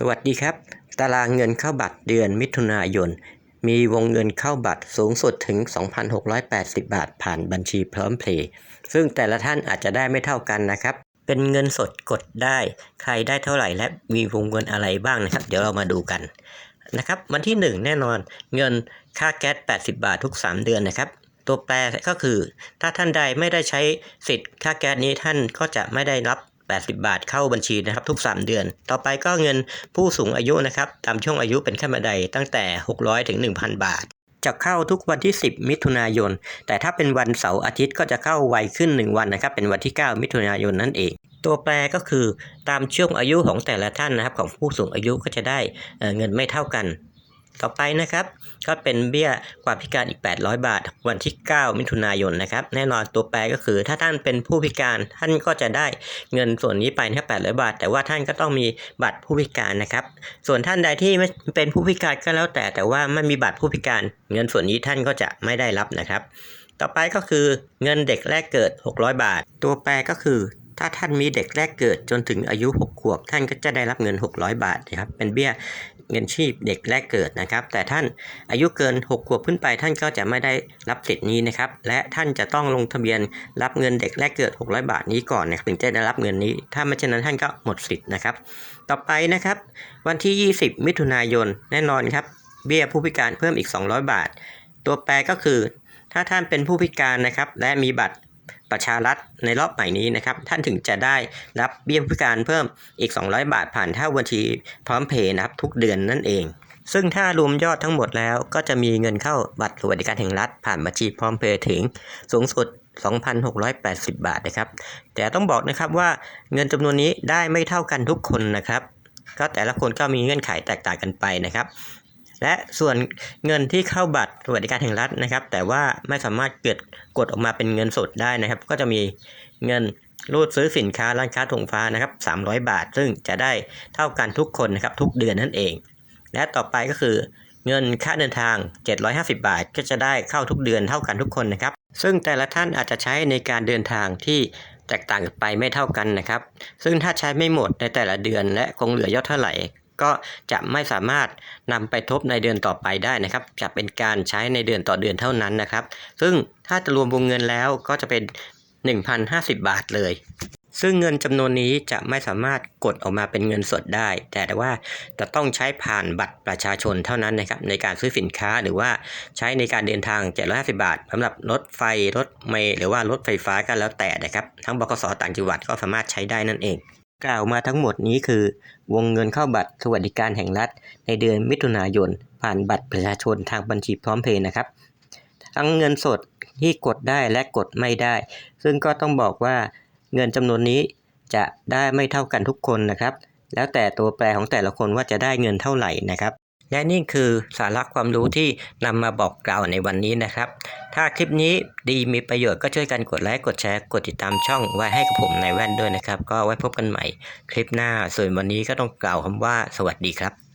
สวัสดีครับ ตารางเงินเข้าบัตรเดือนมิถุนายน มีวงเงินเข้าบัตรสูงสุดถึง 2,680 บาท ผ่านบัญชีพร้อมเพลย์ซึ่งแต่ละท่านอาจจะได้ไม่เท่ากันนะครับ เป็นเงินสดกดได้ ใครได้เท่าไหร่และมีวงเงินอะไรบ้างนะครับ เดี๋ยวเรามาดูกันนะครับวันที่ 1 แน่นอนเงินค่าแก๊ส 80 บาททุก 3 เดือนนะครับ ตัวแปรก็คือ ถ้าท่านใดไม่ได้ใช้สิทธิ์ค่าแก๊สนี้ท่านก็จะไม่ได้รับ 80 บาทเข้าบัญชีนะครับทุก 3 เดือน ต่อไปก็เงินผู้สูงอายุนะครับตามช่วงอายุเป็นขั้นบันไดตั้งแต่ 600ถึง1,000 บาท จะเข้าทุกวันที่ 10 มิถุนายน แต่ถ้าเป็นวันเสาร์อาทิตย์ก็จะเข้าไวขึ้น 1 วันนะครับเป็นวันที่ 9 มิถุนายนนั่นเองตัวแปรก็คือตามช่วงอายุของแต่ละท่านนะครับของผู้สูงอายุก็จะได้เเงินไม่เท่ากัน ต่อไปนะครับ ก็เป็นเบี้ยความพิการอีก 800 บาท วันที่ 9 มิถุนายนนะครับ แน่นอนตัวแปรก็คือ ถ้าท่านเป็นผู้พิการท่านก็จะได้เงินส่วนนี้ไปแค่800 บาท แต่ว่าท่านก็ต้องมีบัตรผู้พิการนะครับ ส่วนท่านใดที่ไม่เป็นผู้พิการก็แล้วแต่ แต่ว่าไม่มีบัตรผู้พิการ เงินส่วนนี้ท่านก็จะไม่ได้รับนะครับ ต่อไปก็คือเงินเด็กแรกเกิด 600 บาท ตัวแปรก็คือ ถ้าท่านมีเด็กแรกเกิดจนถึงอายุ 6 ขวบ ท่านก็จะได้รับเงิน 600 บาทนะครับเป็นเบี้ยเงินชีพเด็กแรกเกิดนะครับ แต่ท่านอายุเกิน 6 ขวบขึ้นไป ท่านก็จะไม่ได้รับสิทธิ์นี้นะครับ และท่านจะต้องลงทะเบียนรับเงินเด็กแรกเกิด 600 บาทนี้ก่อนนะถึงจะได้รับเงินนี้ ถ้าไม่เช่นนั้นท่านก็หมดสิทธิ์นะครับ ต่อไปนะครับ วันที่ 20 มิถุนายนแน่นอนครับ เบี้ยผู้พิการเพิ่มอีก 200 บาท ตัวแปรก็คือ ถ้าท่านเป็นผู้พิการนะครับ และมีบัตร ประชารัฐในรอบใหม่นี้นะครับ ท่านถึงจะได้รับเบี้ยผู้พิการเพิ่มอีก 200 บาทผ่านเท่าบัญชีพร้อมเพย์นะครับทุกเดือนนั่นเอง ซึ่งถ้ารวมยอดทั้งหมดแล้ว ก็จะมีเงินเข้าบัตรสวัสดิการแห่งรัฐ ผ่านบัญชีพร้อมเพย์ถึงสูงสุด 2,680 บาทนะครับ แต่ต้องบอกนะครับว่าเงินจำนวนนี้ได้ไม่เท่ากันทุกคนนะครับก็แต่ละคนก็มีเงื่อนไขแตกต่างกันไปนะครับ และส่วนเงินที่เข้าบัตรสวัสดิการแห่งรัฐนะครับ แต่ว่าไม่สามารถเกิดกดออกมาเป็นเงินสดได้นะครับ ก็จะมีเงินรูดซื้อสินค้าร้านค้าถงฟ้านะครับ 300 บาท ซึ่งจะได้เท่ากันทุกคนนะครับทุกเดือนนั่นเอง และต่อไปก็คือเงินค่าเดินทาง 750 บาท ก็จะได้เข้าทุกเดือนเท่ากันทุกคนนะครับ ซึ่งแต่ละท่านอาจจะใช้ในการเดินทางที่แตกต่างกันไปไม่เท่ากันนะครับ ซึ่งถ้าใช้ไม่หมดในแต่ละเดือนและคงเหลือยอดเท่าไหร่ ก็จะไม่สามารถนำไปทบในเดือนต่อไปได้นะครับ จะเป็นการใช้ในเดือนต่อเดือนเท่านั้นนะครับ ซึ่งถ้าจะรวมวงเงินแล้วก็จะเป็น 1,050 บาทเลย ซึ่งเงินจำนวนนี้จะไม่สามารถกดออกมาเป็นเงินสดได้ แต่ว่าจะต้องใช้ผ่านบัตรประชาชนเท่านั้นนะครับในการซื้อสินค้าหรือว่าใช้ในการเดินทาง 750 บาทสำหรับรถไฟรถเมล์หรือว่ารถไฟฟ้าก็แล้วแต่นะครับ ทั้งบกสต่างจังหวัดก็สามารถใช้ได้นั่นเอง กล่าวมาทั้งหมดนี้คือ วงเงินเข้าบัตรสวัสดิการแห่งรัฐ ในเดือนมิถุนายน ผ่านบัตรประชาชนทางบัญชีพร้อมเพย์นะครับ ทั้งเงินสดที่กดได้และกดไม่ได้ ซึ่งก็ต้องบอกว่าเงินจำนวนนี้จะได้ไม่เท่ากันทุกคนนะครับ แล้วแต่ตัวแปรของแต่ละคนว่าจะได้เงินเท่าไหร่นะครับ และนี่คือสาระความรู้ที่นำมาบอกกล่าวในวันนี้นะครับ ถ้าคลิปนี้ดีมีประโยชน์ก็ช่วยกันกดไลค์กดแชร์กดติดตามช่องไว้ให้กับผมในแว่นด้วยนะครับ ก็ไว้พบกันใหม่คลิปหน้าส่วนวันนี้ก็ต้องกล่าวคำว่าสวัสดีครับ